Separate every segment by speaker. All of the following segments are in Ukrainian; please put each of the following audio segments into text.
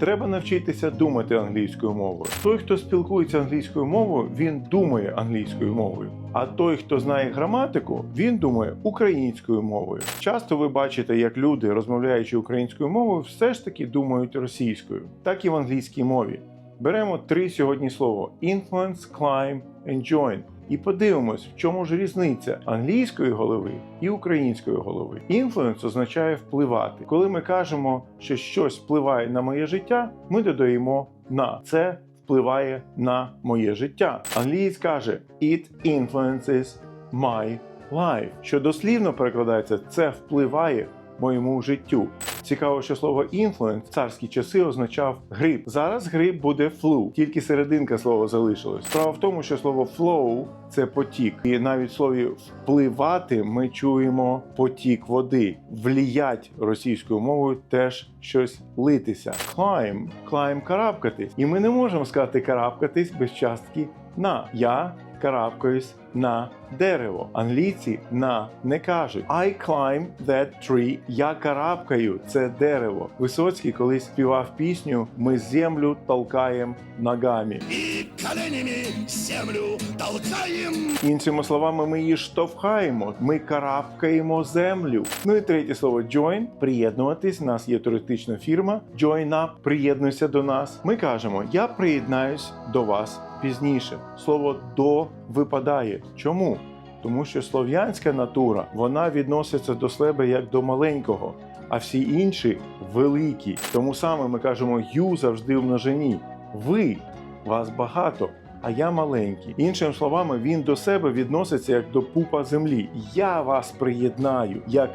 Speaker 1: Треба навчитися думати англійською мовою. Той, хто спілкується англійською мовою, він думає англійською мовою. А той, хто знає граматику, він думає українською мовою. Часто ви бачите, як люди, розмовляючи українською мовою, все ж таки думають російською, так і в англійській мові. Беремо три сьогодні слова: influence, climb and join. І подивимось, в чому ж різниця англійської голови і української голови. Influence означає впливати. Коли ми кажемо, що щось впливає на моє життя, ми додаємо на це впливає на моє життя. Англієць каже It influences my life, що дослівно перекладається це впливає моєму життю. Цікаво, що слово influence в царські часи означав гриб. Зараз гриб буде flu, тільки серединка слова залишилась. Справа в тому, що слово flow – це потік, і навіть в слові впливати ми чуємо потік води. Вліять російською мовою теж щось литися. Climb – climb – карабкатись. І ми не можемо сказати карабкатись без частки на. Я карабкаюсь на дерево. Англійці на не кажуть. I climb that tree. Я карабкаю це дерево. Висоцький колись співав пісню Ми землю толкаємо ногами.
Speaker 2: И коленями землю толкаем.
Speaker 1: Іншими словами, ми її штовхаємо, ми карабкаємо землю. Ну і третє слово join приєднуватись. У нас є туристична фірма. Join up, приєднуйся до нас. Ми кажемо, я приєднаюсь до вас пізніше. Слово до випадає. Чому? Тому що слов'янська натура вона відноситься до себе як до маленького, а всі інші великі. Тому саме ми кажемо ю завжди в множині. Ви вас багато, а я маленький. Іншими словами, він до себе відноситься як до пупа землі. Я вас приєднаю, як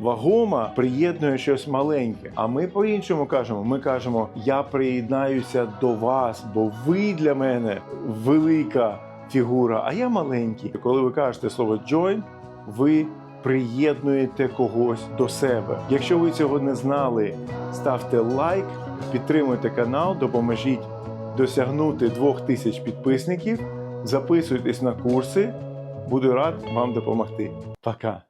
Speaker 1: вагома приєднує щось маленьке. А ми по-іншому кажемо: ми кажемо, я приєднаюся до вас, бо ви для мене велика фігура, а я маленький. Коли ви кажете слово join, ви приєднуєте когось до себе. Якщо ви цього не знали, ставте лайк, підтримуйте канал, допоможіть досягнути 2000 підписників. Записуйтесь на курси. Буду рад вам допомогти. Пока!